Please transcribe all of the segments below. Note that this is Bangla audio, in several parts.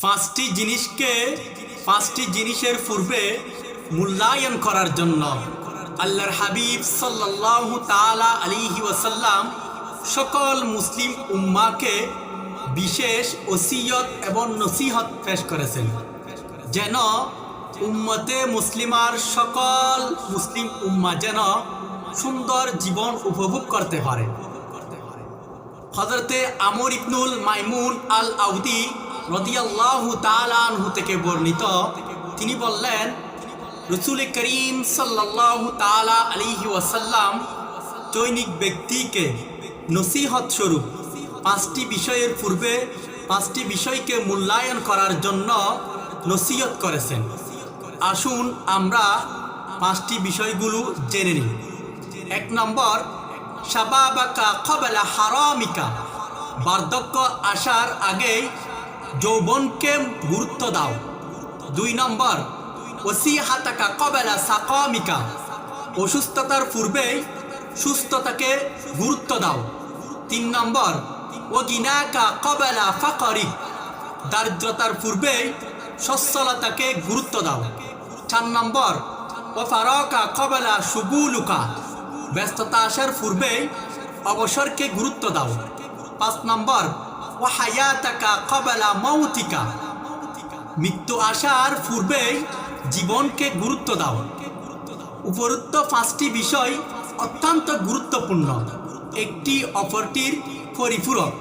পাঁচটি জিনিসকে পাঁচটি জিনিসের পূর্বে মূল্যায়ন করার জন্য আল্লাহর হাবিব সাল্লাল্লাহু তালা আলাইহি ওয়াসাল্লাম সকল মুসলিম উম্মাকে বিশেষ ওসিয়ত এবং নসিহত পেশ করেছেন। যেন উম্মতে মুসলিমার সকল মুসলিম উম্মা যেন সুন্দর জীবন উপভোগ করতে পারে। হজরতে আমর ইবনুল মাইমুন আল আউদি রদিয়াল্লাহু তালানহু থেকে বর্ণিত, তিনি বললেন, রসুল করিম সাল্লাল্লাহু তালা আলিহি ওয়াসাল্লাম চৈনিক ব্যক্তিকে নসিহত স্বরূপ পাঁচটি বিষয়ের পূর্বে পাঁচটি বিষয়কে মূল্যায়ন করার জন্য নসিহত করেছেন। আসুন আমরা পাঁচটি বিষয়গুলো জেনে নিই। এক নম্বর, শাবাবাকা কবেলা হারামিকা। বার্ধক্য আসার আগেই যৌবনকে গুরুত্ব দাও। দুই নম্বর, ওসিহাতাকা কবেলা সাকামিকা। অসুস্থতার পূর্বেই সুস্থতাকে গুরুত্ব দাও। তিন নম্বর ও গিনাকা কবেলা ফাকরি। দারিদ্রতার পূর্বেই সচ্ছলতাকে গুরুত্ব দাও। চার নম্বর ও ফারকা কবেলা সুগুলুকা ব্যস্ততা আসার পূর্বেই অবসরকে গুরুত্ব দাও। পাঁচ নম্বর মৌতিকা মৃত্যু আসার পূর্বেই জীবনকে গুরুত্ব দাও। উপরোক্ত পাঁচটি বিষয় অত্যন্ত গুরুত্বপূর্ণ। একটি, অপরটির পরিপূরক।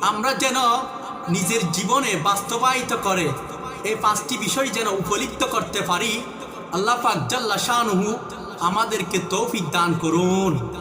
আমরা যেন নিজের জীবনে বাস্তবায়িত করে এই পাঁচটি বিষয় যেন উপলিপ্ত করতে পারি, আল্লাহ পাক শাহনুহু আমাদেরকে তৌফিক দান করুন।